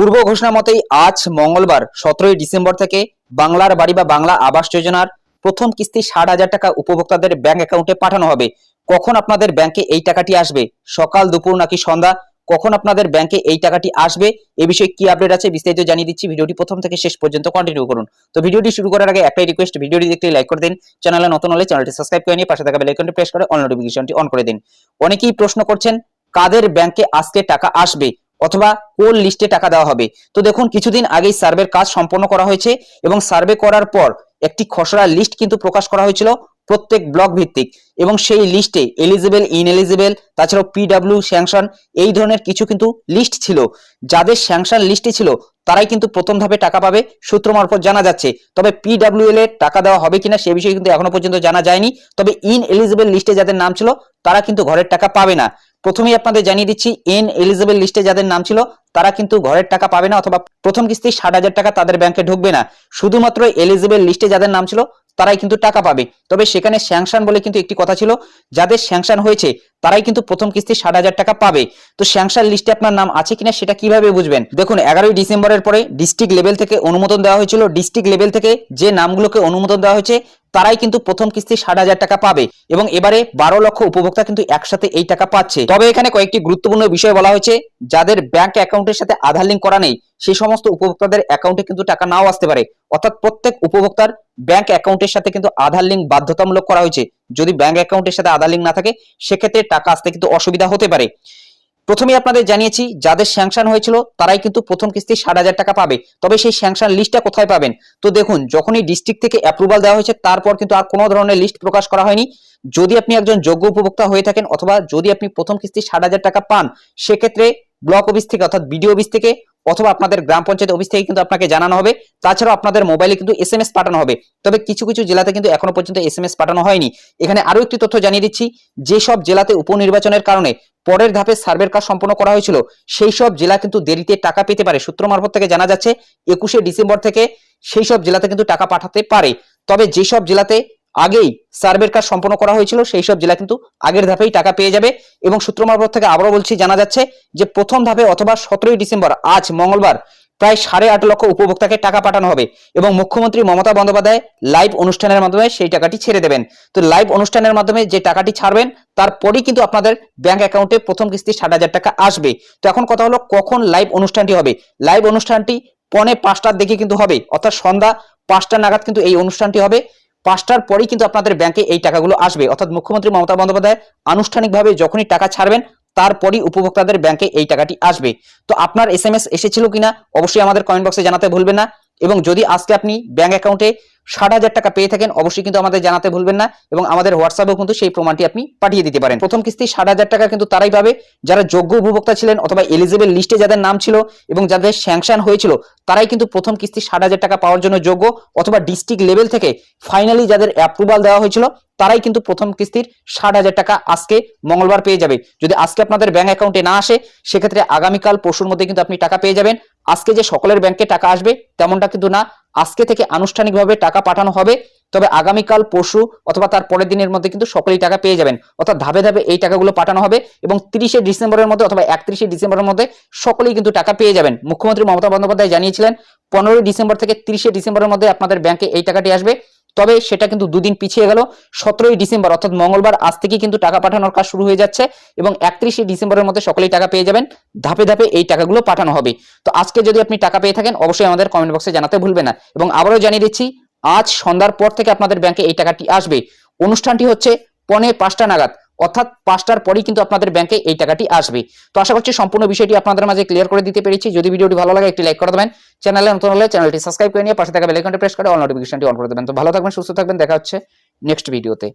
পূর্ব ঘোষণা মতেই আজ মঙ্গলবার সতেরোই ডিসেম্বর থেকে বাংলার বাড়ি বা বাংলা আবাস যোজনার প্রথম কিস্তি ষাট হাজার টাকা উপভোক্তাদের ব্যাংক অ্যাকাউন্টে পাঠানো হবে। কখন আপনাদের ব্যাংকে এই টাকাটি আসবে? সকাল, দুপুর নাকি সন্ধ্যা? কখন আপনাদের ব্যাংকে এই টাকাটি আসবে? এ বিষয়ে কি আপডেট আছে বিস্তারিত জানিয়ে দিচ্ছি। ভিডিওটি প্রথম থেকে শেষ পর্যন্ত কন্টিনিউ করুন। তো ভিডিওটি শুরু করার আগে একটাই রিকোয়েস্ট ভিডিওটি দেখতে লাইক করে দিন। চ্যানেলে নতুন হলে চ্যানেলটি সাবস্ক্রাইব করে নিয়ে পাশে থাকা বেল আইকনটি প্রেস করে অল নোটিফিকেশনটি অন করে দিন। অনেকেই প্রশ্ন করছেন, কাদের ব্যাংকে আজকে টাকা আসবে? অথবা কোন লিস্টে টাকা দেওয়া হবে। তো দেখুন, কিছুদিন আগেই সার্ভের কাজ সম্পন্ন করা হয়েছে এবং সার্ভে করার পর একটি খসড়া লিস্ট কিন্তু প্রকাশ করা হয়েছিল। প্রত্যেক ব্লক ভিত্তিক। এবং সেই লিস্টে এলিজিবল ইনএলিজিবল তাছাড়াও পিডাব্লিউ স্যাংশন এই ধরনের কিছু কিন্তু লিস্ট ছিল। যাদের স্যাংশন লিস্টে ছিল, তারাই কিন্তু প্রথম ধাপে টাকা পাবে, সূত্র মারফত জানা যাচ্ছে। তবে পিডাব্লিউএল এর টাকা দেওয়া হবে কিনা সে বিষয়ে কিন্তু এখনও পর্যন্ত জানা যায়নি। তবে ইন এলিজিবল লিস্টে যাদের নাম ছিল, তারা কিন্তু ঘরের টাকা পাবে না। প্রথমেই আপনাদের জানিয়ে দিচ্ছি এন এলিজিবল লিস্টে যাদের নাম ছিল, তারা কিন্তু ঘরের টাকা পাবে না অথবা প্রথম কিস্তি ষাট হাজার টাকা তাদের ব্যাংকে ঢুকবে না। শুধুমাত্র এলিজিবল লিস্টে যাদের নাম ছিল তারাই কিন্তু টাকা পাবে। তবে সেখানে স্যাংশন বলে কিন্তু একটি কথা ছিল, যাদের স্যাংশন হয়েছে, তারাই কিন্তু প্রথম কিস্তি ষাট হাজার টাকা পাবে। তো স্যাংশন লিস্টে আপনার নাম আছে কিনা সেটা কীভাবে বুঝবেন? দেখুন, এগারোই ডিসেম্বরের পরে ডিস্ট্রিক্ট লেভেল থেকে অনুমোদন দেওয়া হয়েছিল। ডিস্ট্রিক্ট লেভেল থেকে যে নামগুলোকে অনুমোদন দেওয়া হয়েছে, তারাই কিন্তু প্রথম কিস্তি ষাট হাজার টাকা পাবে। এবং এবারে বারো লক্ষ উপভোক্তা কিন্তু একসাথে এই টাকা পাচ্ছে। তবে এখানে কয়েকটি গুরুত্বপূর্ণ বিষয় বলা হয়েছে, যাদের ব্যাংক অ্যাকাউন্টের সাথে আধার লিঙ্ক করা নেই সেই সমস্ত উপভোক্তাদের অ্যাকাউন্টে কিন্তু টাকা নাও আসতে পারে। অর্থাৎ প্রত্যেক উপভোক্তার ব্যাংক অ্যাকাউন্টের সাথে কিন্তু আধার লিঙ্ক বাধ্যতামূলক করা হয়েছে। যদি ব্যাংক অ্যাকাউন্টের সাথে আধার লিঙ্ক না থাকে, সেক্ষেত্রে টাকা আসতে কিন্তু অসুবিধা হতে পারে। প্রথমে আপনাদের জানিয়েছি, যাদের স্যাংশন হয়েছিল, তারাই কিন্তু প্রথম কিস্তি ষাট হাজার টাকা পাবে। তবে সেই স্যাংশন লিস্টটা কোথায় পাবেন? তো দেখুন, যখনই ডিস্ট্রিক্ট থেকে অ্যাপ্রুভাল দেওয়া হয়েছে, তারপর কিন্তু আর কোনো ধরনের লিস্ট প্রকাশ করা হয়নি। যদি আপনি একজন যোগ্য উপভোক্তা হয়ে থাকেন অথবা যদি আপনি প্রথম কিস্তি ষাট হাজার টাকা পান, সেক্ষেত্রে ব্লক অফিস থেকে অর্থাৎ বিডিও অফিস থেকে অথবা আপনাদের গ্রাম পঞ্চায়েত অফিস থেকে কিন্তু আপনাকে জানানো হবে। তাছাড়াও আপনাদের মোবাইলে কিন্তু এস এম এস পাঠানো হবে। তবে কিছু কিছু জেলাতে কিন্তু এখনও পর্যন্ত এস এম এস পাঠানো হয়নি। এখানে আরও একটি তথ্য জানিয়ে দিচ্ছি, যেসব জেলাতে উপনির্বাচনের কারণে পরের ধাপে সার্ভের কাজ সম্পন্ন করা হয়েছিল সেই সব জেলা কিন্তু দেরিতে টাকা পেতে পারে। সূত্র মারফত থেকে জানা যাচ্ছে, একুশে ডিসেম্বর থেকে সেই সব জেলাতে কিন্তু টাকা পাঠাতে পারে। তবে যেসব জেলাতে আগেই সার্ভের কাজ সম্পন্ন করা হয়েছিল, সেই সব জেলা কিন্তু আগের ধাপেই টাকা পেয়ে যাবে এবং সূত্র মারফত থেকে আবারও বলছি, জানা যাচ্ছে যে প্রথম ধাপে অথবা সতেরোই ডিসেম্বর, আজ মঙ্গলবার প্রায় সাড়ে আট লক্ষ উপভোক্তাকে টাকা পাঠানো হবে এবং মুখ্যমন্ত্রী মমতা বন্দ্যোপাধ্যায় লাইভ অনুষ্ঠানের মাধ্যমে সেই টাকাটি ছেড়ে দেবেন। তো লাইভ অনুষ্ঠানের মাধ্যমে যে টাকাটি ছাড়বেন, তারপরেই কিন্তু আপনাদের ব্যাংক অ্যাকাউন্টে প্রথম কিস্তি ষাট হাজার টাকা আসবে। তো এখন কথা হলো, কখন লাইভ অনুষ্ঠানটি হবে? লাইভ অনুষ্ঠানটি পনে পাঁচটার দিকে কিন্তু হবে, অর্থাৎ সন্ধ্যা পাঁচটা নাগাদ কিন্তু এই অনুষ্ঠানটি হবে। পাঁচটার পরেই কিন্তু আপনাদের ব্যাংকে এই টাকাগুলো আসবে। অর্থাৎ মুখ্যমন্ত্রী মমতা বন্দ্যোপাধ্যায় আনুষ্ঠানিকভাবে যখনই টাকা ছাড়বেন, তারপরই উপভোক্তাদের ব্যাংকে এই টাকাটি আসবে। তো আপনার এস এম এস এসেছিল কিনা, অবশ্যই আমাদের কমেন্ট বক্সে জানাতে ভুলবেন না। এবং যদি আজকে আপনি ব্যাংক অ্যাকাউন্টে ষাট হাজার টাকা পেয়ে থাকেন, অবশ্যই কিন্তু আমাদের জানাতে ভুলবেন না এবং আমাদের হোয়াটসঅ্যাপেও কিন্তু সেই প্রমাণটি আপনি পাঠিয়ে দিতে পারেন। প্রথম কিস্তি ষাট হাজার টাকা কিন্তু তারাই পাবে। যারা যোগ্য উপভোক্তা ছিলেন অথবা এলিজিবল লিস্টে যাদের নাম ছিল এবং যাদের স্যাংশন হয়েছিল, তারাই কিন্তু প্রথম কিস্তি ষাট হাজার টাকা পাওয়ার জন্য যোগ্য অথবা ডিস্ট্রিক্ট লেভেল থেকে ফাইনালি যাদের অ্যাপ্রুভাল দেওয়া হয়েছিল, তারাই কিন্তু প্রথম কিস্তির ষাট হাজার টাকা আজকে মঙ্গলবার পেয়ে যাবে। যদি আজকে আপনাদের ব্যাংক অ্যাকাউন্টে না আসে, সেক্ষেত্রে আগামীকাল পরশুর মধ্যে কিন্তু আপনি টাকা পেয়ে যাবেন। আজকে যে সকলের ব্যাংকে টাকা আসবে, তেমনটা কিন্তু না। আজকে থেকে আনুষ্ঠানিকভাবে টাকা পাঠানো হবে, তবে আগামীকাল, পরশু অথবা তার পরের দিনের মধ্যে কিন্তু সকলেই টাকা পেয়ে যাবেন। অর্থাৎ ধাপে ধাপে এই টাকাগুলো পাঠানো হবে এবং তিরিশে ডিসেম্বরের মধ্যে অথবা একত্রিশে ডিসেম্বরের মধ্যে সকলেই কিন্তু টাকা পেয়ে যাবেন। মুখ্যমন্ত্রী মমতা বন্দ্যোপাধ্যায় জানিয়েছিলেন, পনেরোই ডিসেম্বর থেকে তিরিশে ডিসেম্বরের মধ্যে আপনাদের ব্যাংকে এই টাকাটি আসবে। তবে সেটা কিন্তু দুদিন পিছিয়ে গেল। সতেরোই ডিসেম্বর, অর্থাৎ মঙ্গলবার, আজ থেকে কিন্তু টাকা পাঠানোর কাজ শুরু হয়ে যাচ্ছে এবং একত্রিশে ডিসেম্বরের মধ্যে সকলেই টাকা পেয়ে যাবেন। ধাপে ধাপে এই টাকাগুলো পাঠানো হবে। তো আজকে যদি আপনি টাকা পেয়ে থাকেন, অবশ্যই আমাদের কমেন্ট বক্সে জানাতে ভুলবেন না। এবং আবারও জানিয়ে দিচ্ছি, আজ সন্ধ্যার পর থেকে আপনাদের ব্যাংকে এই টাকাটি আসবে। অনুষ্ঠানটি হচ্ছে পনে পাঁচটা নাগাদ। অর্থাৎ পাঁচটার পরেই কিন্তু আপনাদের ব্যাংকে এই টাকাটি আসবে। তো আশা করছি সম্পূর্ণ বিষয়টি আপনাদের মাঝে ক্লিয়ার করে দিতে পেরেছি। যদি ভিডিওটি ভালো লাগে, একটি লাইক করে দেবেন। চ্যানেলে নতুন হলে চ্যানেলটি সাবস্ক্রাইব করে নিয়ে পাশে থাকা বেলাইকনটি প্রেস করে অল নোটিফিকেশনটি অন করে দেবেন। তো ভালো থাকবেন, সুস্থ থাকবেন। দেখা হচ্ছে নেক্সট ভিডিওতে